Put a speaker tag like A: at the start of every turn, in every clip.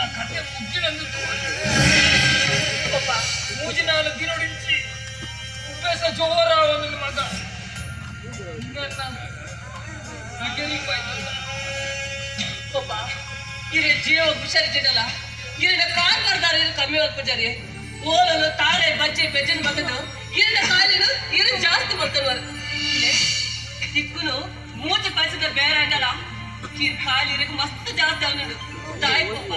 A: ముగ్గినందు పాప మూజినాల దినుడించి ఉప్పేస జోరా ಒಂದು ಮಗ
B: ಪಪ್ಪ ಇರೇ ಜೀವ ಹುಷಾರಿದ್ದೀನಲ್ಲ ಇರಡ ಕಾರ್ ಬರ್ದಾರ ಇರು ಕಮ್ಮಿ ಪೂಜಾರಿ ಓಲಲು ತಾರೆ ಬಜ್ಜೆ ಬೆಜ್ಜನ ಮಗನು ಇರಡ ಕಾಲಿನು ಇರು ಜಾಸ್ತಿ ಬರ್ತಾರ ದಿಕ್ಕುನು ಮೂಚ ಪೈಸದ ಬೇರೆ ಆಗಲ್ಲ ಇರ್ ಕಾಲಿ ಇರಕ್ಕೆ ಮಸ್ತ್ ಜಾಸ್ತಿ ಅವನು ತಾಯಿ ಪಪ್ಪ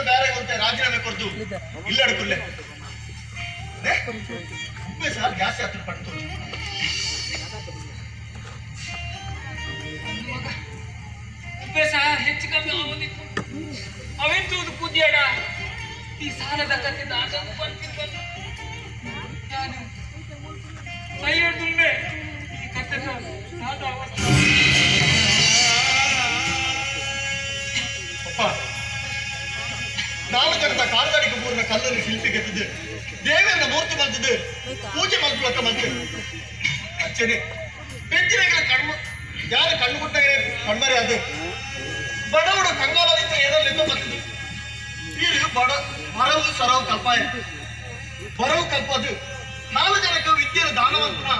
C: ಬೇರೆ ರಾಜೀನಾಮೆ ಕೊಡ್ದು. ಇಲ್ಲ ಅಡ್ಕುಲ್ಲೆ ಸರ್ ಜಾಸ್ತಿ ಹತ್ರ ಪಡ್ತು
A: ಹೆಚ್ಚು ಕಮ್ಮಿ ಅವನಿತ್ತು ಅವೆಂತೂ ಕೂದ್ಯಾಡ ಈ ಸಾಲದ ಕತ್ತಿದ ಆಗ ಬಂದು
C: ನಾಲ್ಕು ಜನದ ಕಾರ್ಗಾಡಿಗೆ ಪೂರ್ಣ ಕಲ್ಲನ್ನು ಶಿಲ್ಪಿ ಕೆತ್ತಿದೆ ದೇವೇಂದ್ರ ಮೂರ್ತಿ ಬಂದಿದ್ದು ಪೂಜೆ ಮಾಡ್ಕೊಳಕ ಬಂತು ಅಚ್ಚರಿ ಬೆಂಚಿನಾಗ ಕಣ್ಮ ಯಾರು ಕಣ್ಣು ಕೊಟ್ಟಾಗ ಕಣ್ಮರೆ ಅದು. ಬಡವಡು ಕಂಗಾಲದಿಂದ ಏನಲ್ಲಿಂದ ಬಂದಿದ್ದು ಇದು ಬಡ ಬರವು ಸರವು ಕಲ್ಪಾಯ ಬರವು ಕಲ್ಪದು ನಾಲ್ಕು ಜನಕ್ಕೆ ವಿದ್ಯೆಯ ದಾನವಂತನ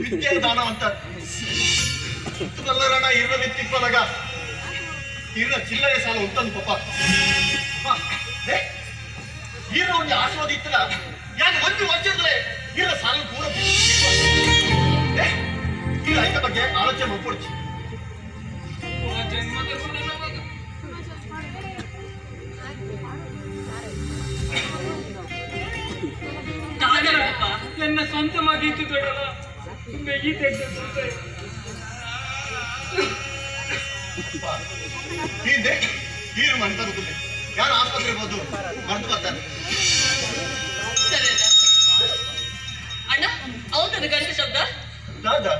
C: ವಿದ್ಯೆಯ ದಾನವಂತ. ಸುತ್ತದಲ್ಲರಣ ಇರುವ ವಿತ್ತಿಪ್ಪಲಗ ಇರ ಚಿಲ್ಲರೆ ಸಾಲ ಉಂಟಂದು ಪಾಪ. ಒಂದು ಆಸ್ವಾದಿತ್ತಲ್ಲ ಯಾಕೆ ಒಂದು ವರ್ಷದಲ್ಲೇ ಇರ ಸಾಲ ಪೂರ ಈ ರೈತ ಬಗ್ಗೆ ಆಲೋಚನೆ ಮಾಡ್ಕೊಡ್ತಿ.
A: ನನ್ನ ಸ್ವಂತ ಮಗ ಇತ್ತು ದೊಡ್ಡಲ್ಲ ತೆಗ್ದು ಮಂಟನುಕುತ್ತೆ ಯಾರು ಆಸ್ಪತ್ರೆ
C: ಹೋದ್ರು ಮರೆತು ಬರ್ತಾರೆ ಸರಿ ಅಣ್ಣ ಅವನು ಗಂಟೆ ಶಬ್ದ ದಾದಾ